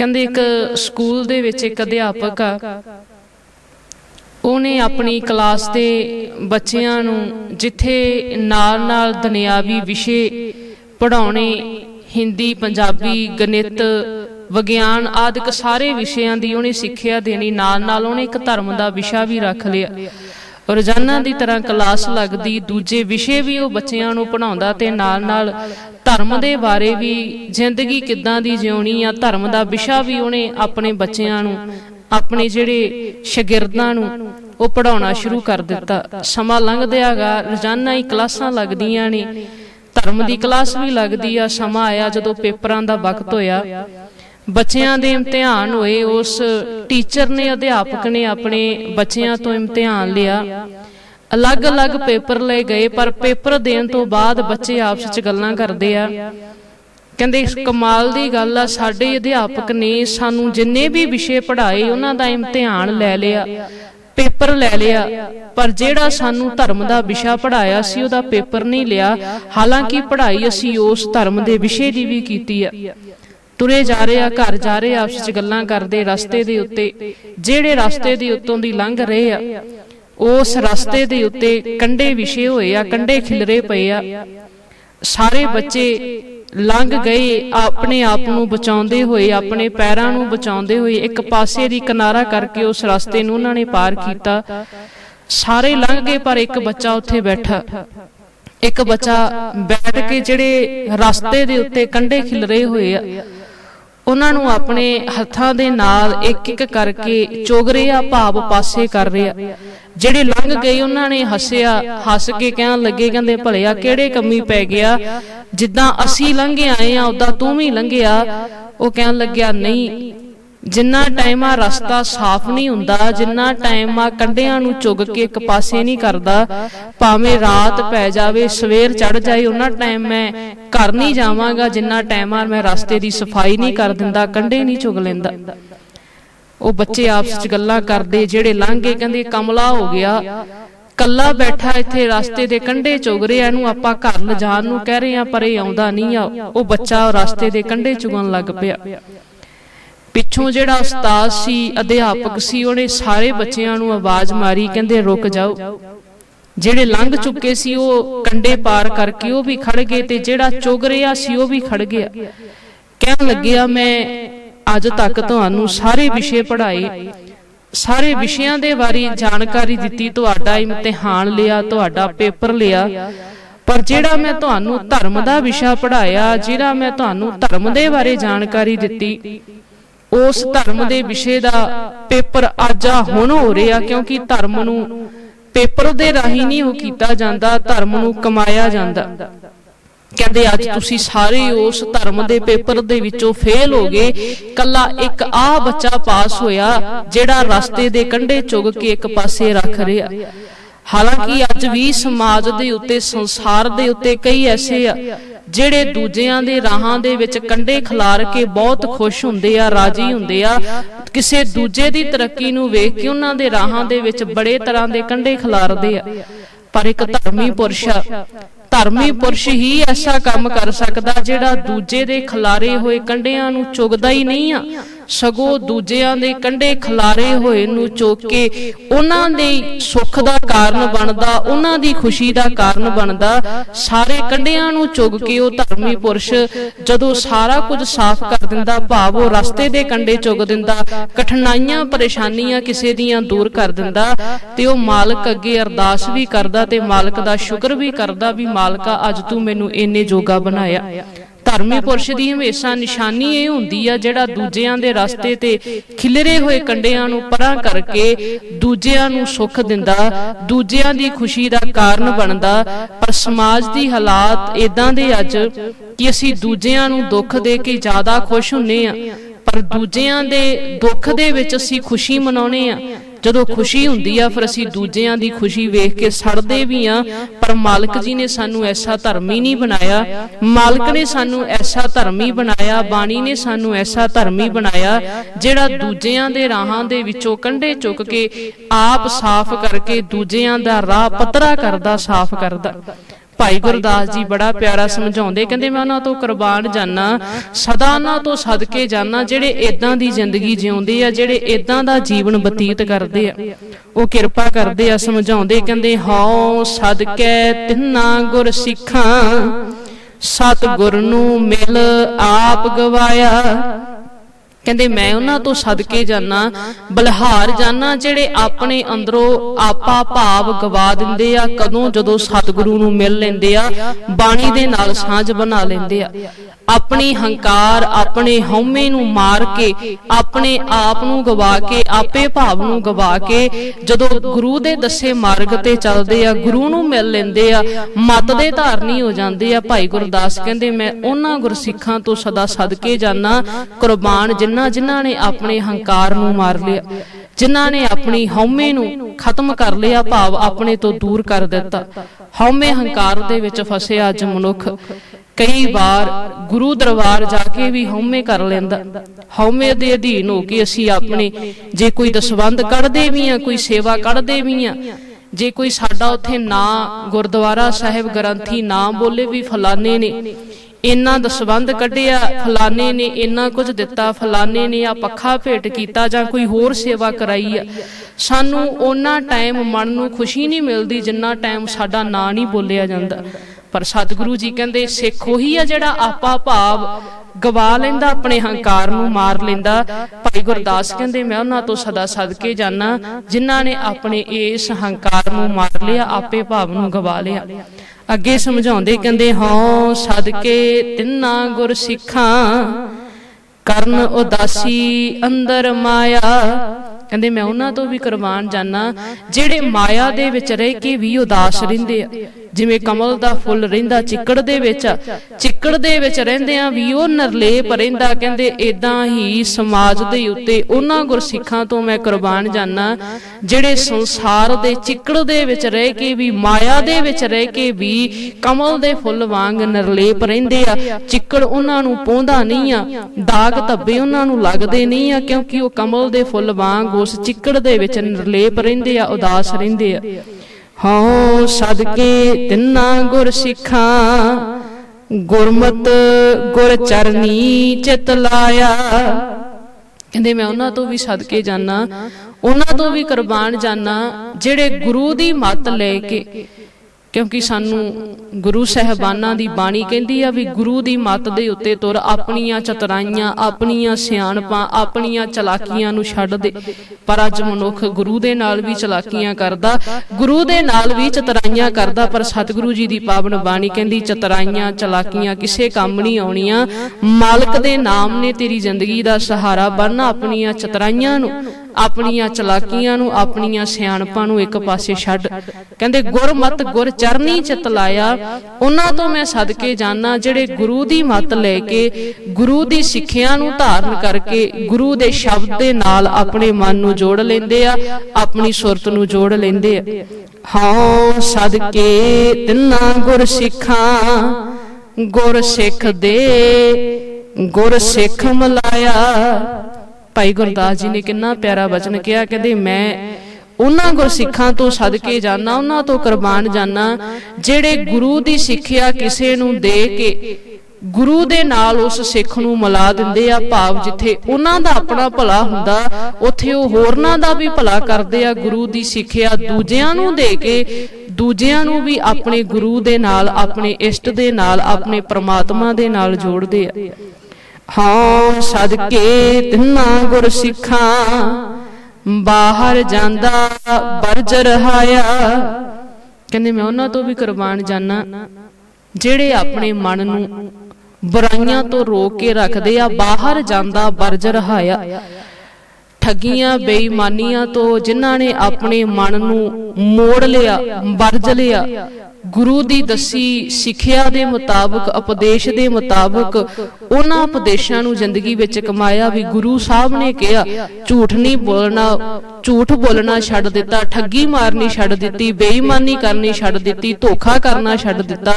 ਕਹਿੰਦੇ ਇੱਕ ਸਕੂਲ ਦੇ ਵਿੱਚ ਇੱਕ ਅਧਿਆਪਕ ਆ। ਉਹਨੇ ਆਪਣੀ ਕਲਾਸ ਦੇ ਬੱਚਿਆਂ ਨੂੰ ਜਿੱਥੇ ਨਾਲ-ਨਾਲ ਦੁਨਿਆਵੀ ਵਿਸ਼ੇ ਪੜਾਉਣੇ ਹਿੰਦੀ, ਪੰਜਾਬੀ, ਗਣਿਤ, ਵਿਗਿਆਨ ਆਦਿਕ ਸਾਰੇ ਵਿਸ਼ਿਆਂ ਦੀ ਉਹਨੇ ਸਿੱਖਿਆ ਦੇਣੀ, ਨਾਲ-ਨਾਲ ਉਹਨੇ ਇੱਕ ਧਰਮ ਦਾ ਵਿਸ਼ਾ ਵੀ ਰੱਖ ਲਿਆ। ਰੋਜ਼ਾਨਾ ਦੀ ਤਰ੍ਹਾਂ ਕਲਾਸ ਲੱਗਦੀ, ਦੂਜੇ ਵਿਸ਼ੇ ਵੀ ਉਹ ਬੱਚਿਆਂ ਨੂੰ ਪੜਾਉਂਦਾ ਤੇ ਨਾਲ-ਨਾਲ ਧਰਮ ਦੇ ਬਾਰੇ ਵੀ, ਜ਼ਿੰਦਗੀ ਕਿੱਦਾਂ ਦੀ ਜਿਉਣੀ ਆ, ਧਰਮ ਦਾ ਵਿਸ਼ਾ ਵੀ ਉਹਨੇ ਆਪਣੇ ਬੱਚਿਆਂ ਨੂੰ, ਆਪਣੇ ਜਿਹੜੇ ਸ਼ਾਗਿਰਦਾਂ ਨੂੰ ਉਹ ਪੜਾਉਣਾ ਸ਼ੁਰੂ ਕਰ ਦਿੱਤਾ। ਸਮਾਂ ਲੰਘਦਿਆਗਾ ਰੋਜ਼ਾਨਾ ਹੀ ਕਲਾਸਾਂ ਲੱਗਦੀਆਂ ਨੇ, ਧਰਮ ਦੀ ਕਲਾਸ ਵੀ ਲੱਗਦੀ ਆ, ਸਮਾਂ ਆਇਆ ਜਦੋਂ ਪੇਪਰਾਂ ਦਾ ਵਕਤ ਹੋਇਆ ਬੱਚਿਆਂ ਦੇ ਇਮਤਿਹਾਨ ਹੋਏ ਉਸ ਟੀਚਰ ਨੇ ਅਧਿਆਪਕ ਨੇ ਆਪਣੇ ਬੱਚਿਆਂ ਤੋਂ ਇਮਤਿਹਾਨ ਲਿਆ। ਅਲੱਗ-ਅਲੱਗ ਪੇਪਰ ਲਏ ਗਏ ਪਰ ਪੇਪਰ ਦੇਣ ਤੋਂ ਬਾਅਦ ਬੱਚੇ ਆਪਸ ਵਿੱਚ ਗੱਲਾਂ ਕਰਦੇ ਆ। ਕਹਿੰਦੇ ਇਸ ਕਮਾਲ ਦੀ ਗੱਲ ਆ ਸਾਡੇ ਅਧਿਆਪਕ ਨੇ ਸਾਨੂੰ ਜਿੰਨੇ ਵੀ ਵਿਸ਼ੇ ਪੜ੍ਹਾਏ ਉਹਨਾਂ ਦਾ ਇਮਤਿਹਾਨ ਲੈ ਲਿਆ ਪੇਪਰ ਲੈ ਲਿਆ। ਪਰ ਜਿਹੜਾ ਸਾਨੂੰ ਧਰਮ ਦਾ ਵਿਸ਼ਾ ਪੜਾਇਆ ਸੀ ਉਹਦਾ ਪੇਪਰ ਨਹੀਂ ਲਿਆ। ਹਾਲਾਂਕਿ ਪੜ੍ਹਾਈ ਅਸੀਂ ਉਸ ਧਰਮ ਦੇ ਵਿਸ਼ੇ ਦੀ ਵੀ ਕੀਤੀ ਆ। ਤੁਰੇ ਜਾ ਰਹੇ ਆ, ਘਰ ਜਾ ਰਹੇ ਆ, ਆਪਸ ਵਿੱਚ ਗੱਲਾਂ ਕਰਦੇ, ਰਸਤੇ ਦੇ ਉੱਤੇ, ਜਿਹੜੇ ਰਸਤੇ ਦੇ ਉੱਤੋਂ ਦੀ ਲੰਘ ਰਹੇ ਆ, ਉਸ ਰਸਤੇ ਦੇ ਉੱਤੇ ਕੰਡੇ ਵਿਸ਼ੇ ਹੋਏ ਆ ਕੰਡੇ ਖਿਲਰੇ ਪਏ ਆ। ਸਾਰੇ ਬੱਚੇ ਲੰਘ ਗਏ, ਆਪਣੇ ਆਪ ਨੂੰ ਬਚਾਉਂਦੇ ਹੋਏ, ਆਪਣੇ ਪੈਰਾਂ ਨੂੰ ਬਚਾਉਂਦੇ ਹੋਏ, ਇੱਕ ਪਾਸੇ ਦੀ ਕਿਨਾਰਾ ਕਰਕੇ ਉਸ ਰਸਤੇ ਨੂੰ ਉਹਨਾਂ ਨੇ ਪਾਰ ਕੀਤਾ। ਸਾਰੇ ਲੰਘ ਗਏ, ਪਰ ਇੱਕ ਬੱਚਾ ਉੱਥੇ ਬੈਠਾ। ਇੱਕ ਬੱਚਾ ਬੈਠ ਕੇ ਜਿਹੜੇ ਰਸਤੇ ਦੇ ਉੱਤੇ ਕੰਡੇ ਖਿਲਰੇ ਹੋਏ ਆ ਉਹਨਾਂ ਨੂੰ ਆਪਣੇ ਹੱਥਾਂ ਦੇ ਨਾਲ ਇੱਕ ਇੱਕ ਕਰਕੇ ਚੁਗ ਰਿਹਾ ਭਾਵ ਪਾਸੇ ਕਰ ਰਿਹਾ ਜਿਹੜੇ ਲੰਘ ਗਏ, ਉਹਨਾਂ ਨੇ ਹੱਸਿਆ, ਹੱਸ ਕੇ ਕਹਿਣ ਲੱਗੇ, ਕਹਿੰਦੇ, ਭਲਿਆ, ਕਿਹੜੇ ਕੰਮੀ ਪੈ ਗਿਆ? ਜਿੱਦਾਂ ਅਸੀਂ ਲੰਘੇ ਆਏ ਆ ਉਦਾਂ ਤੂੰ ਵੀ ਲੰਘਿਆ। ਉਹ ਕਹਿਣ ਲੱਗਿਆ, ਨਹੀਂ ਜਿੰਨਾ ਟਾਈਮ ਆ ਰਸਤਾ ਸਾਫ਼ ਨਹੀਂ ਹੁੰਦਾ, ਜਿੰਨਾ ਟਾਈਮ ਆ ਕੰਡਿਆਂ ਨੂੰ ਚੁਗ ਕੇ ਇੱਕ ਪਾਸੇ ਨਹੀਂ ਕਰਦਾ, ਭਾਵੇਂ ਰਾਤ ਪੈ ਜਾਵੇ, ਸਵੇਰ ਚੜ ਜਾਏ ਉਹਨਾਂ ਟਾਈਮ ਮੈਂ ਘਰ ਨਹੀਂ ਜਾਵਾਂਗਾ, ਜਿੰਨਾ ਟਾਈਮ ਆ ਮੈਂ ਰਸਤੇ ਦੀ ਸਫ਼ਾਈ ਨਹੀਂ ਕਰ ਦਿੰਦਾ ਕੰਡੇ ਨਹੀਂ ਚੁਗ ਲੈਂਦਾ। ਉਹ ਬੱਚੇ ਆਪਸ ਵਿੱਚ ਗੱਲਾਂ ਕਰਦੇ, ਜਿਹੜੇ ਲੰਘੇ, ਕਹਿੰਦੇ, ਕਮਲਾ ਹੋ ਗਿਆ। ਕੱਲਾ ਬੈਠਾ ਇੱਥੇ ਰਸਤੇ ਦੇ ਕੰਢੇ ਚੁਗ ਰਿਹਾ, ਇਹਨੂੰ ਆਪਾਂ ਘਰ ਲਿਜਾਣ ਨੂੰ ਕਹਿ ਰਹੇ ਆ ਪਰ ਇਹ ਆਉਂਦਾ ਨਹੀਂ ਆ। ਉਹ ਬੱਚਾ ਰਸਤੇ ਦੇ ਕੰਢੇ ਚੁਗਣ ਲੱਗ ਪਿਆ। ਪਿੱਛੋਂ ਜਿਹੜਾ ਉਸਤਾਦ ਸੀ ਅਧਿਆਪਕ ਸੀ ਉਹਨੇ ਸਾਰੇ ਬੱਚਿਆਂ ਨੂੰ ਆਵਾਜ਼ ਮਾਰੀ ਕਹਿੰਦੇ ਰੁਕ ਜਾਓ। ਜਿਹੜੇ ਲੰਘ ਚੁੱਕੇ ਸੀ ਉਹ ਕੰਡੇ ਪਾਰ ਕਰਕੇ ਉਹ ਵੀ ਖੜ ਗਏ ਤੇ ਜਿਹੜਾ ਚੁਗ ਰਿਹਾ ਸੀ ਉਹ ਵੀ ਖੜ ਗਿਆ। ਕਹਿਣ ਲੱਗਿਆ ਮੈਂ ਅੱਜ ਤੱਕ ਤੁਹਾਨੂੰ ਸਾਰੇ ਵਿਸ਼ੇ ਪੜ੍ਹਾਏ ਸਾਰੇ ਵਿਸ਼ਿਆਂ ਦੇ ਬਾਰੇ ਜਾਣਕਾਰੀ ਦਿੱਤੀ ਤੁਹਾਡਾ ਇਮਤਿਹਾਨ ਲਿਆ ਤੁਹਾਡਾ ਪੇਪਰ ਲਿਆ। ਪਰ ਜਿਹੜਾ ਮੈਂ ਤੁਹਾਨੂੰ ਧਰਮ ਦਾ ਵਿਸ਼ਾ ਪੜ੍ਹਾਇਆ ਜਿਹੜਾ ਮੈਂ ਤੁਹਾਨੂੰ ਧਰਮ ਦੇ ਬਾਰੇ ਜਾਣਕਾਰੀ ਦਿੱਤੀ ਉਸ ਧਰਮ ਦੇ ਵਿਸ਼ੇ ਦਾ ਪੇਪਰ ਅੱਜ ਆ ਹੁਣ ਹੋ ਰਿਹਾ ਕਿਉਂਕਿ ਧਰਮ ਨੂੰ ਪੇਪਰ ਦੇ ਰਾਹੀਂ ਨਹੀਂ ਉਹ ਕੀਤਾ ਜਾਂਦਾ ਧਰਮ ਨੂੰ ਕਮਾਇਆ ਜਾਂਦਾ। ਕਹਿੰਦੇ ਅੱਜ ਤੁਸੀਂ ਸਾਰੇ ਉਸ ਧਰਮ ਦੇ ਪੇਪਰ ਦੇ ਵਿੱਚੋਂ ਫੇਲ ਹੋ ਗਏ। ਕੱਲਾ ਇੱਕ ਆ ਬੱਚਾ ਪਾਸ ਹੋਇਆ ਜਿਹੜਾ ਰਸਤੇ ਦੇ ਕੰਢੇ ਚੁਗ ਕੇ ਇੱਕ ਪਾਸੇ ਰੱਖ ਰਿਹਾ। ਹਾਲਾਂਕਿ ਅੱਜ ਵੀ ਸਮਾਜ ਦੇ ਉੱਤੇ ਸੰਸਾਰ ਦੇ ਉੱਤੇ ਕਈ ਐਸੇ ਆ ਜਿਹੜੇ ਦੂਜਿਆਂ ਦੇ ਰਾਹਾਂ ਦੇ ਵਿੱਚ ਕੰਡੇ ਖਿਲਾਰ ਕੇ ਬਹੁਤ ਖੁਸ਼ ਹੁੰਦੇ ਆ, ਰਾਜੀ ਹੁੰਦੇ ਆ, ਕਿਸੇ ਦੂਜੇ ਦੀ ਤਰੱਕੀ ਨੂੰ ਵੇਖ ਕੇ ਉਹਨਾਂ ਦੇ ਰਾਹਾਂ ਦੇ ਵਿੱਚ ਬੜੇ ਤਰ੍ਹਾਂ ਦੇ ਕੰਡੇ ਖਿਲਾਰਦੇ ਆ। ਪਰ ਇੱਕ ਧਰਮੀ ਪੁਰਸ਼ ਆ, ਧਰਮੀ ਪੁਰਸ਼ ਹੀ ਐਸਾ ਕੰਮ ਕਰ ਸਕਦਾ ਜਿਹੜਾ ਦੂਜੇ ਦੇ ਖਿਲਾਰੇ ਹੋਏ ਕੰਡਿਆਂ ਨੂੰ ਚੁਗਦਾ ਹੀ ਨਹੀਂ ਆ। ਸਗੋਂ ਦੂਜਿਆਂ ਦੇ ਕੰਡੇ ਖਿਲਾਰੇ ਹੋਏ ਨੂੰ ਚੁੱਕ ਕੇ ਉਹਨਾਂ ਦੇ ਸੁੱਖ ਦਾ ਕਾਰਨ ਬਣਦਾ, ਉਹਨਾਂ ਦੀ ਖੁਸ਼ੀ ਦਾ ਕਾਰਨ ਬਣਦਾ, ਸਾਰੇ ਕੰਡਿਆਂ ਨੂੰ ਚੁੱਗ ਕੇ ਉਹ ਧਰਮੀ ਪੁਰਸ਼ ਜਦੋਂ ਸਾਰਾ ਕੁਝ ਸਾਫ਼ ਕਰ ਦਿੰਦਾ, ਭਾਵ ਉਹ ਰਸਤੇ ਦੇ ਕੰਡੇ ਚੁਗ ਦਿੰਦਾ, ਕਠਿਨਾਈਆਂ, ਪਰੇਸ਼ਾਨੀਆਂ ਕਿਸੇ ਦੀਆਂ ਦੂਰ ਕਰ ਦਿੰਦਾ ਤੇ ਉਹ ਮਾਲਕ ਅੱਗੇ ਅਰਦਾਸ ਵੀ ਕਰਦਾ ਤੇ ਮਾਲਕ ਦਾ ਸ਼ੁਕਰ ਵੀ ਕਰਦਾ ਵੀ ਮਾਲਕਾ ਅੱਜ ਤੂੰ ਮੈਨੂੰ ਇੰਨੇ ਜੋਗਾ ਬਣਾਇਆ। ਧਰਮੀ ਪੁਰਸ਼ ਦੀ ਹਮੇਸ਼ਾ ਨਿਸ਼ਾਨੀ ਇਹ ਹੁੰਦੀ ਆ, ਜਿਹੜਾ ਦੂਜਿਆਂ ਦੇ ਰਸਤੇ ਤੇ ਖਿਲਰੇ ਹੋਏ ਕੰਡਿਆਂ ਨੂੰ ਪਰਾਂ ਕਰਕੇ ਦੂਜਿਆਂ ਨੂੰ ਸੁੱਖ ਦਿੰਦਾ, ਦੂਜਿਆਂ ਦੀ ਖੁਸ਼ੀ ਦਾ ਕਾਰਨ ਬਣਦਾ। ਪਰ ਸਮਾਜ ਦੀ ਹਾਲਾਤ ਇਦਾਂ ਦੇ ਅੱਜ ਕਿ ਅਸੀਂ ਦੂਜਿਆਂ ਨੂੰ ਦੁੱਖ ਦੇ ਕੇ ਜ਼ਿਆਦਾ ਖੁਸ਼ ਹੁੰਨੇ ਆ, ਪਰ ਦੂਜਿਆਂ ਦੇ ਦੁੱਖ ਦੇ ਵਿੱਚ ਅਸੀਂ ਖੁਸ਼ੀ ਮਨਾਉਨੇ ਆ। ਜਦੋਂ ਖੁਸ਼ੀ ਹੁੰਦੀ ਆ ਫਿਰ ਅਸੀਂ ਦੂਜਿਆਂ ਦੀ ਖੁਸ਼ੀ ਵੇਖ ਕੇ ਸੜਦੇ ਵੀ ਆ ਪਰ ਮਾਲਕ ਜੀ ਨੇ ਸਾਨੂੰ ਐਸਾ ਧਰਮੀ ਨਹੀਂ ਬਣਾਇਆ। ਮਾਲਕ ਨੇ ਸਾਨੂੰ ਐਸਾ ਧਰਮੀ ਬਣਾਇਆ ਬਾਣੀ ਨੇ ਸਾਨੂੰ ਐਸਾ ਧਰਮੀ ਬਣਾਇਆ ਜਿਹੜਾ ਦੂਜਿਆਂ ਦੇ ਰਾਹਾਂ ਦੇ ਵਿੱਚੋਂ ਕੰਢੇ ਚੁੱਕ ਕੇ ਆਪ ਸਾਫ਼ ਕਰਕੇ ਦੂਜਿਆਂ ਦਾ ਰਾਹ ਪੱਧਰਾ ਕਰਦਾ ਸਾਫ਼ ਕਰਦਾ। ਭਾਈ ਗੁਰਦਾਸ ਜੀ ਬੜਾ ਪਿਆਰਾ ਸਮਝਾਉਂਦੇ ਕਹਿੰਦੇ ਮੈਂ ਉਹਨਾਂ ਤੋਂ ਕੁਰਬਾਨ ਜਾਨਾ ਸਦਾ ਉਹਨਾਂ ਤੋਂ ਸਦਕੇ ਜਾਨਾ ਜਿਹੜੇ ਇਦਾਂ ਦੀ ਜ਼ਿੰਦਗੀ ਜਿਉਂਦੇ ਆ ਜਿਹੜੇ ਇਦਾਂ ਦਾ ਜੀਵਨ ਬਤੀਤ ਕਰਦੇ ਆ। ਉਹ ਕਿਰਪਾ ਕਰਦੇ ਆ ਸਮਝਾਉਂਦੇ ਕਹਿੰਦੇ ਹਉ ਸਦਕੇ ਤਿੰਨਾ ਗੁਰ ਸਿੱਖਾਂ ਸਤ ਗੁਰ ਨੂੰ ਮਿਲ ਆਪ ਗਵਾਇਆ। ਕਹਿੰਦੇ ਮੈਂ ਉਹਨਾਂ ਤੋਂ ਸਦਕੇ ਜਾਣਾ ਬਲਹਾਰ ਜਾਣਾ ਜਿਹੜੇ ਆਪਣੇ ਅੰਦਰੋਂ ਆਪਾ ਭਾਵ ਗਵਾ ਦਿੰਦੇ ਆ ਕਦੋਂ ਜਦੋਂ ਸਤਿਗੁਰੂ ਨੂੰ ਮਿਲ ਲੈਂਦੇ ਆ ਬਾਣੀ ਦੇ ਨਾਲ ਸਾਂਝ ਬਣਾ ਲੈਂਦੇ ਆ। ਆਪਣੀ ਹੰਕਾਰ, ਆਪਣੇ ਹਉਮੈ ਨੂੰ ਮਾਰ ਕੇ, ਆਪਣੇ ਆਪ ਨੂੰ ਗਵਾ ਕੇ, ਆਪੇ ਭਾਵ ਨੂੰ ਗਵਾ ਕੇ, ਜਦੋਂ ਗੁਰੂ ਦੇ ਦੱਸੇ ਮਾਰਗ ਤੇ ਚੱਲਦੇ ਆ, ਗੁਰੂ ਨੂੰ ਮਿਲ ਲੈਂਦੇ ਆ, ਮਤ ਦੇ ਧਾਰਨੀ ਹੋ ਜਾਂਦੇ ਆ। ਭਾਈ ਗੁਰਦਾਸ ਕਹਿੰਦੇ, ਮੈਂ ਉਹਨਾਂ ਗੁਰਸਿੱਖਾਂ ਤੋਂ ਸਦਾ ਸਦਕੇ ਜਾਣਾ ਕੁਰਬਾਨ ਜਿਨ੍ਹਾਂ ਜਿਨ੍ਹਾਂ ਨੇ ਆਪਣੇ ਹੰਕਾਰ ਨੂੰ ਮਾਰ ਲਿਆ, ਜਿਨ੍ਹਾਂ ਨੇ ਆਪਣੀ ਹਉਮੈ ਨੂੰ ਖਤਮ ਕਰ ਲਿਆ, ਭਾਵ ਆਪਣੇ ਤੋਂ ਦੂਰ ਕਰ ਦਿੱਤਾ। ਹਉਮੈ ਹੰਕਾਰ ਦੇ ਵਿੱਚ ਫਸਿਆ ਅੱਜ ਮਨੁੱਖ। ਕਈ ਵਾਰ ਗੁਰੂ ਦਰਬਾਰ ਜਾ ਕੇ ਵੀ ਹਉਮੈ ਕਰ ਲੈਂਦਾ। ਹਉਮੈ ਦੇ ਅਧੀਨ ਹੋ ਕੇ ਅਸੀਂ ਆਪਣੇ ਜੇ ਕੋਈ ਦਸਵੰਦ ਕੱਢਦੇ ਵੀ ਆ ਕੋਈ ਸੇਵਾ ਕੱਢਦੇ ਵੀ ਆ ਜੇ ਕੋਈ ਸਾਡਾ ਉੱਥੇ ਨਾ ਗੁਰਦੁਆਰਾ ਸਾਹਿਬ ਗ੍ਰੰਥੀ ਨਾ ਬੋਲੇ ਵੀ ਫਲਾਣੇ ਨੇ, ਇੰਨਾ ਦਸਵੰਦ ਕੱਢਿਆ, ਫਲਾਣੇ ਨੇ ਇੰਨਾ ਕੁਝ ਦਿੱਤਾ, ਫਲਾਣੇ ਨੇ ਆ ਪੱਖਾ ਭੇਟ ਕੀਤਾ ਜਾਂ ਕੋਈ ਹੋਰ ਸੇਵਾ ਕਰਾਈ ਆ, ਸਾਨੂੰ ਉਹਨਾਂ ਟਾਈਮ ਮਨ ਨੂੰ ਖੁਸ਼ੀ ਨਹੀਂ ਮਿਲਦੀ ਜਿੰਨਾ ਟਾਈਮ ਸਾਡਾ ਨਾਂ ਨਹੀਂ ਬੋਲਿਆ ਜਾਂਦਾ। ਪਰ ਸਤਿਗੁਰੂ ਜੀ ਕਹਿੰਦੇ, ਸਿੱਖ ਉਹੀ ਆ ਜਿਹੜਾ ਆਪਾ ਭਾਵ ਗਵਾ ਲੈਂਦਾ, ਆਪਣੇ ਹੰਕਾਰ ਨੂੰ ਮਾਰ ਲੈਂਦਾ। ਭਾਈ ਗੁਰਦਾਸ ਕਹਿੰਦੇ, ਮੈਂ ਉਹਨਾਂ ਤੋਂ ਸਦਾ ਸਦਕੇ ਜਾਣਾ ਜਿਨ੍ਹਾਂ ਨੇ ਆਪਣੇ ਇਸ ਹੰਕਾਰ ਨੂੰ ਮਾਰ ਲਿਆ, ਆਪੇ ਭਾਵ ਨੂੰ ਗਵਾ ਲਿਆ। ਅੱਗੇ ਸਮਝਾਉਂਦੇ ਕਹਿੰਦੇ ਹਉ ਸਦਕੇ ਤਿੰਨਾ ਗੁਰ ਸਿੱਖਾਂ, ਕਰਨ ਉਦਾਸੀ ਅੰਦਰ ਮਾਇਆ। ਕਹਿੰਦੇ, ਮੈਂ ਉਹਨਾਂ ਤੋਂ ਵੀ ਕੁਰਬਾਨ ਜਾਣਾ ਜਿਹੜੇ ਮਾਇਆ ਦੇ ਵਿੱਚ ਰਹਿ ਕੇ ਵੀ ਉਦਾਸ ਰਹਿੰਦੇ ਆ। ਜਿਵੇਂ ਕਮਲ ਦਾ ਫੁੱਲ ਰਹਿੰਦਾ ਚਿੱਕੜ ਦੇ ਵਿੱਚ। ਚਿੱਕੜ ਦੇ ਵਿੱਚ ਰਹਿੰਦੇ ਆ ਵੀ ਉਹ ਨਰਲੇਪ ਰਹਿੰਦਾ ਕਹਿੰਦੇ ਇਦਾਂ ਹੀ ਸਮਾਜ ਦੇ ਉੱਤੇ ਉਹਨਾਂ ਗੁਰਸਿੱਖਾਂ ਤੋਂ ਮੈਂ ਕੁਰਬਾਨ ਜਾਣਾ ਜਿਹੜੇ ਸੰਸਾਰ ਦੇ ਚਿੱਕੜ ਦੇ ਵਿੱਚ ਰਹਿ ਕੇ ਵੀ ਮਾਇਆ ਦੇ ਵਿੱਚ ਰਹਿ ਕੇ ਵੀ ਕਮਲ ਦੇ ਫੁੱਲ ਵਾਂਗ ਨਰਲੇਪ ਰਹਿੰਦੇ ਆ। ਚਿੱਕੜ ਉਹਨਾਂ ਨੂੰ ਪਹੁੰਦਾ ਨਹੀਂ ਆ ਦਾਗ ਧੱਬੇ ਉਹਨਾਂ ਨੂੰ ਲੱਗਦੇ ਨਹੀਂ ਆ ਕਿਉਂਕਿ ਉਹ ਕਮਲ ਦੇ ਫੁੱਲ ਵਾਂਗ ਉਸ ਚਿੱਕੜ ਦੇ ਵਿੱਚ ਨਿਰਲੇਪ ਰਹਿੰਦੇ ਆ ਉਦਾਸ ਰਹਿੰਦੇ ਆ। ਹਉ ਸਦਕੇ ਤਿੰਨਾ ਗੁਰ ਸਿੱਖਾਂ, ਗੁਰਮਤ ਗੁਰ ਚਰਨੀ ਚਿਤ ਲਾਇਆ। ਕਹਿੰਦੇ ਮੈਂ ਉਹਨਾਂ ਤੋਂ ਵੀ ਸਦਕੇ ਜਾਣਾ ਉਹਨਾਂ ਤੋਂ ਵੀ ਕੁਰਬਾਨ ਜਾਣਾ ਜਿਹੜੇ ਗੁਰੂ ਦੀ ਮੱਤ ਲੈ ਕੇ ਕਿਉਂਕਿ ਸਾਨੂੰ ਗੁਰੂ ਸਹਿਬਾਨਾਂ ਦੀ ਬਾਣੀ ਕਹਿੰਦੀ ਆ ਵੀ ਗੁਰੂ ਦੀ ਮੱਤ ਦੇ ਉੱਤੇ ਤੁਰ ਆਪਣੀਆਂ ਚਤਰਾਈਆਂ ਆਪਣੀਆਂ ਸਿਆਣਪਾਂ ਆਪਣੀਆਂ ਚਲਾਕੀਆਂ ਨੂੰ ਛੱਡ ਦੇ। ਪਰ ਅੱਜ ਮਨੁੱਖ ਗੁਰੂ ਦੇ ਨਾਲ ਵੀ ਚਲਾਕੀਆਂ ਕਰਦਾ। ਗੁਰੂ ਦੇ ਨਾਲ ਵੀ ਚਤਰਾਈਆਂ ਕਰਦਾ ਪਰ ਸਤਿਗੁਰੂ ਜੀ ਦੀ ਪਾਵਨ ਬਾਣੀ ਕਹਿੰਦੀ ਚਤਰਾਈਆਂ ਚਲਾਕੀਆਂ ਕਿਸੇ ਕੰਮ ਨਹੀਂ ਆਉਣੀਆਂ। ਮਾਲਕ ਦੇ ਨਾਮ ਨੇ ਤੇਰੀ ਜ਼ਿੰਦਗੀ ਦਾ ਸਹਾਰਾ ਬਣਨਾ ਆਪਣੀਆਂ ਚਤਰਾਈਆਂ ਨੂੰ। ਆਪਣੀਆਂ ਚਲਾਕੀਆਂ ਨੂੰ ਆਪਣੀਆਂ ਸਿਆਣਪਾਂ ਨੂੰ ਇੱਕ ਪਾਸੇ ਛੱਡ। ਕਹਿੰਦੇ ਗੁਰਮਤ ਗੁਰ ਚਰਨੀ ਚਿਤ ਲਾਇਆ ਉਹਨਾਂ ਤੋਂ ਮੈਂ ਸਦਕੇ ਜਾਣਾ ਜਿਹੜੇ ਗੁਰੂ ਦੀ ਮੱਤ ਲੈ ਕੇ ਗੁਰੂ ਦੀ ਸਿੱਖਿਆ ਨੂੰ ਧਾਰਨ ਕਰਕੇ ਗੁਰੂ ਦੇ ਸ਼ਬਦ ਦੇ ਨਾਲ ਆਪਣੇ ਮਨ ਨੂੰ ਜੋੜ ਲੈਂਦੇ ਆ ਆਪਣੀ ਸੁਰਤ ਨੂੰ ਜੋੜ ਲੈਂਦੇ ਆ। ਹਉ ਸਦਕੇ ਤਿੰਨਾ ਗੁਰ ਸਿੱਖਾਂ ਗੁਰ ਸਿੱਖ ਦੇ ਗੁਰ ਸਿੱਖ ਮਲਾਇਆ। ਭਾਈ ਗੁਰਦਾਸ ਜੀ ਨੇ ਕਿੰਨਾ ਪਿਆਰਾ ਬਚਨ ਕਿਹਾ, ਕਹਿੰਦੇ ਮੈਂ ਉਹਨਾਂ ਗੁਰਸਿੱਖਾਂ ਤੋਂ ਸਦਕੇ ਜਾਣਾ ਉਹਨਾਂ ਤੋਂ ਕੁਰਬਾਨ ਜਾਣਾ ਜਿਹੜੇ ਗੁਰੂ ਦੀ ਸਿੱਖਿਆ ਕਿਸੇ ਨੂੰ ਦੇ ਕੇ ਗੁਰੂ ਦੇ ਨਾਲ ਉਸ ਸਿੱਖ ਨੂੰ ਮਿਲਾ ਦਿੰਦੇ ਆ ਭਾਵ ਜਿੱਥੇ ਉਹਨਾਂ ਦਾ ਆਪਣਾ ਭਲਾ ਹੁੰਦਾ, ਉੱਥੇ ਉਹ ਹੋਰਨਾਂ ਦਾ ਵੀ ਭਲਾ ਕਰਦੇ ਆ, ਗੁਰੂ ਦੀ ਸਿੱਖਿਆ ਦੂਜਿਆਂ ਨੂੰ ਦੇ ਕੇ, ਦੂਜਿਆਂ ਨੂੰ ਵੀ ਆਪਣੇ ਗੁਰੂ ਦੇ ਨਾਲ, ਆਪਣੇ ਇਸ਼ਟ ਦੇ ਨਾਲ, ਆਪਣੇ ਪ੍ਰਮਾਤਮਾ ਦੇ ਨਾਲ ਜੋੜਦੇ ਆ। ਹਾਂ, ਸਦਕੇ ਤਿੰਨਾ ਗੁਰ ਸਿੱਖਾਂ ਬਾਹਰ ਜਾਂਦਾ ਬਰਜ ਰਹਾਇਆ। ਕਹਿੰਦੇ ਮੈਂ ਉਹਨਾਂ ਤੋਂ ਵੀ ਕੁਰਬਾਨ ਜਾਣਾ ਜਿਹੜੇ ਆਪਣੇ ਮਨ ਨੂੰ ਬੁਰਾਈਆਂ ਤੋਂ ਰੋਕ ਕੇ ਰੱਖਦੇ ਆ, ਬਾਹਰ ਜਾਂਦਾ ਬਰਜ ਰਹਾਇਆ। ਠੱਗੀਆਂ, ਬੇਈਮਾਨੀਆਂ ਤੋਂ ਜਿਨ੍ਹਾਂ ਨੇ ਆਪਣੇ ਮਨ ਨੂੰ ਮੋੜ ਲਿਆ, ਵਰਜ ਲਿਆ ਗੁਰੂ ਦੀ ਦੱਸੀ ਸਿੱਖਿਆ ਦੇ ਮੁਤਾਬਕ, ਉਪਦੇਸ਼ ਦੇ ਮੁਤਾਬਕ ਉਹਨਾਂ ਉਪਦੇਸ਼ਾਂ ਨੂੰ ਜ਼ਿੰਦਗੀ ਵਿੱਚ ਕਮਾਇਆ ਵੀ ਗੁਰੂ ਸਾਹਿਬ ਨੇ ਕਿਹਾ, ਝੂਠ ਨਹੀਂ ਬੋਲਣਾ, ਝੂਠ ਬੋਲਣਾ ਛੱਡ ਦਿੱਤਾ, ਠੱਗੀ ਮਾਰਨੀ ਛੱਡ ਦਿੱਤੀ, ਬੇਈਮਾਨੀ ਕਰਨੀ ਛੱਡ ਦਿੱਤੀ, ਧੋਖਾ ਕਰਨਾ ਛੱਡ ਦਿੱਤਾ।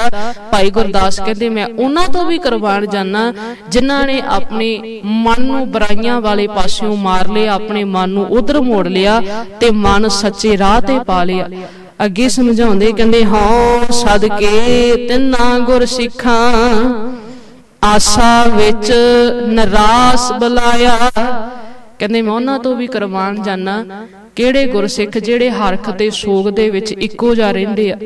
ਭਾਈ ਗੁਰਦਾਸ ਕਹਿੰਦੇ, ਮੈਂ ਉਹਨਾਂ ਤੋਂ ਵੀ ਕੁਰਬਾਨ ਜਾਣਾ ਜਿਨ੍ਹਾਂ ਨੇ ਆਪਣੇ ਮਨ ਨੂੰ ਬੁਰਾਈਆਂ ਵਾਲੇ ਪਾਸਿਓਂ ਮਾਰ ਲਿਆ, ਆਪਣੇ ਮਨ ਨੂੰ ਉਧਰ ਮੋੜ ਲਿਆ ਤੇ ਮਨ ਸੱਚੇ ਰਾਹ ਤੇ ਪਾ ਲਿਆ। ਅੱਗੇ ਸਮਝਾਉਂਦੇ ਕਹਿੰਦੇ ਹਉ ਸਦਕੇ ਤਿੰਨਾ ਗੁਰ ਸਿੱਖਾਂ, ਆਸਾ ਵਿੱਚ ਨਰਾਸ ਬੁਲਾਇਆ। ਕਹਿੰਦੇ, ਮੈਂ ਉਹਨਾਂ ਤੋਂ ਵੀ ਕੁਰਬਾਨ ਜਾਨਾ ਕਿਹੜੇ ਗੁਰਸਿੱਖ ਜਿਹੜੇ ਹਰਖ ਤੇ ਸੋਗ ਦੇ ਵਿੱਚ ਇੱਕੋ ਜਿਹਾ ਰਹਿੰਦੇ ਆ?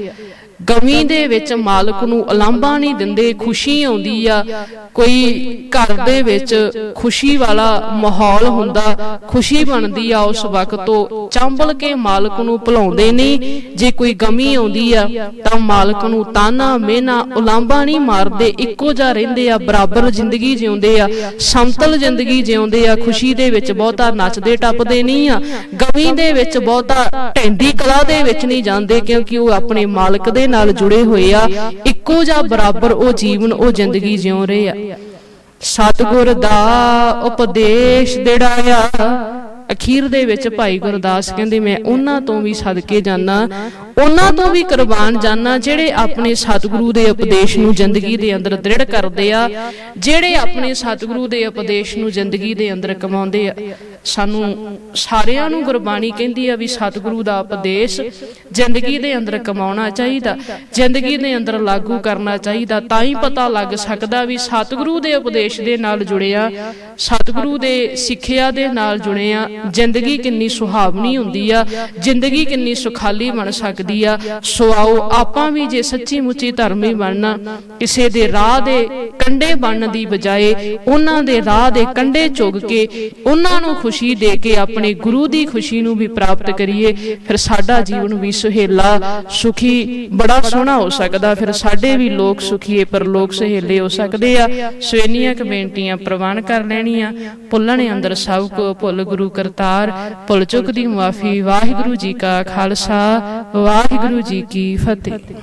ਗਮੀ ਦੇ ਵਿੱਚ ਮਾਲਕ ਨੂੰ ਉਲਾਂਭਾ ਨਹੀਂ ਦਿੰਦੇ, ਖੁਸ਼ੀ ਆਉਂਦੀ ਆ। ਕੋਈ ਘਰ ਦੇ ਵਿੱਚ ਖੁਸ਼ੀ ਵਾਲਾ ਮਾਹੌਲ ਹੁੰਦਾ, ਖੁਸ਼ੀ ਬਣਦੀ ਆ ਉਸ ਵਕਤ ਤੋਂ ਚੰਬਲ ਕੇ ਮਾਲਕ ਨੂੰ ਭੁਲਾਉਂਦੇ ਨਹੀਂ ਜੇ ਕੋਈ ਗਮੀ ਆਉਂਦੀ ਆ, ਤਾਂ ਮਾਲਕ ਨੂੰ ਤਾਨਾ ਮਿਹਨਾ ਉਲਾਂਭਾ ਨਹੀਂ ਮਾਰਦੇ, ਇੱਕੋ ਜਿਹਾ ਰਹਿੰਦੇ ਆ, ਬਰਾਬਰ ਜ਼ਿੰਦਗੀ ਜਿਉਂਦੇ ਆ, ਸਮਤਲ ਜ਼ਿੰਦਗੀ ਜਿਉਂਦੇ ਆ, ਖੁਸ਼ੀ ਦੇ ਵਿੱਚ ਬਹੁਤਾ ਨੱਚਦੇ ਟੱਪਦੇ ਨਹੀਂ ਆ। ਗਮੀ ਦੇ ਵਿੱਚ ਬਹੁਤਾ ਢੈਂਦੀ ਕਲਾ ਦੇ ਵਿੱਚ ਨਹੀਂ ਜਾਂਦੇ, ਕਿਉਂਕਿ ਉਹ ਆਪਣੇ ਮਾਲਕ ਦੇ ਨਾਲ ਜੁੜੇ ਹੋਏ ਆ, ਇੱਕੋ ਜਿਹਾ ਬਰਾਬਰ ਉਹ ਜੀਵਨ, ਉਹ ਜ਼ਿੰਦਗੀ ਜਿਉ ਰਹੇ ਆ। ਸਤਿਗੁਰ ਦਾ ਉਪਦੇਸ਼ ਦੇੜਾਇਆ ਅਖੀਰ ਦੇ ਵਿੱਚ ਭਾਈ ਗੁਰਦਾਸ ਕਹਿੰਦੇ, ਮੈਂ ਉਹਨਾਂ ਤੋਂ ਵੀ ਸਦਕੇ ਜਾਣਾ ਉਹਨਾਂ ਤੋਂ ਵੀ ਕੁਰਬਾਨ ਜਾਣਾ ਜਿਹੜੇ ਆਪਣੇ ਸਤਿਗੁਰੂ ਦੇ ਉਪਦੇਸ਼ ਨੂੰ ਜ਼ਿੰਦਗੀ ਦੇ ਅੰਦਰ ਦ੍ਰਿੜ ਕਰਦੇ ਆ, ਜਿਹੜੇ ਆਪਣੇ ਸਤਿਗੁਰੂ ਦੇ ਉਪਦੇਸ਼ ਨੂੰ ਜ਼ਿੰਦਗੀ ਦੇ ਅੰਦਰ ਕਮਾਉਂਦੇ ਆ। ਸਾਨੂੰ ਸਾਰਿਆਂ ਨੂੰ ਗੁਰਬਾਣੀ ਕਹਿੰਦੀ ਆ ਵੀ ਸਤਿਗੁਰੂ ਦਾ ਉਪਦੇਸ਼ ਜ਼ਿੰਦਗੀ ਦੇ ਅੰਦਰ ਕਮਾਉਣਾ ਚਾਹੀਦਾ, ਜ਼ਿੰਦਗੀ ਦੇ ਅੰਦਰ ਲਾਗੂ ਕਰਨਾ ਚਾਹੀਦਾ, ਤਾਂ ਹੀ ਪਤਾ ਲੱਗ ਸਕਦਾ ਵੀ ਸਤਿਗੁਰੂ ਦੇ ਉਪਦੇਸ਼ ਦੇ ਨਾਲ ਜੁੜਿਆ, ਸਤਿਗੁਰੂ ਦੇ ਸਿੱਖਿਆ ਦੇ ਨਾਲ ਜੁੜਿਆ, ਜ਼ਿੰਦਗੀ ਕਿੰਨੀ ਸੁਹਾਵਣੀ ਹੁੰਦੀ ਆ, ਜ਼ਿੰਦਗੀ ਕਿੰਨੀ ਸੁਖਾਲੀ ਬਣ ਸਕਦੀ ਆ, ਸੋ ਆਓ ਆਪਾਂ ਵੀ ਜੇ ਸੱਚੀ ਮੁੱਚੀ ਧਰਮੀ ਬਣਨਾ, ਕਿਸੇ ਦੇ ਰਾਹ ਦੇ ਕੰਡੇ ਬਣਨ ਦੀ ਬਜਾਏ, ਉਹਨਾਂ ਦੇ ਰਾਹ ਦੇ ਕੰਡੇ ਚੁਗ ਕੇ, ਉਹਨਾਂ ਨੂੰ ਖੁਸ਼ ਦੇ ਕੇ ਆਪਣੇ ਗੁਰੂ ਦੀ ਖੁਸ਼ੀ ਨੂੰ ਵੀ ਪ੍ਰਾਪਤ ਕਰੀਏ, ਫਿਰ ਸਾਡਾ ਜੀਵਨ ਵੀ ਸੁਹੇਲਾ, ਸੁਖੀ, ਬੜਾ ਸੋਹਣਾ ਹੋ ਸਕਦਾ। ਫਿਰ ਸਾਡੇ ਵੀ ਲੋਕ ਸੁਖੀਏ ਪਰ ਲੋਕ ਸਹੇਲੇ ਹੋ ਸਕਦੇ ਆ। ਸਵੇਨੀਆਂ ਇੰਨੀਆਂ ਪ੍ਰਵਾਨ ਕਰ ਲੈਣੀਆਂ, ਭੁੱਲਣੇ ਅੰਦਰ ਸਭ ਕੋ ਭੁੱਲ ਗੁਰੂ ਕਰਤਾਰ। ਭੁੱਲ ਚੁੱਕ ਦੀ ਮੁਆਫੀ ਵਾਹਿਗੁਰੂ ਜੀ ਕਾ ਖਾਲਸਾ, ਵਾਹਿਗੁਰੂ ਜੀ ਕੀ ਫਤਿਹ।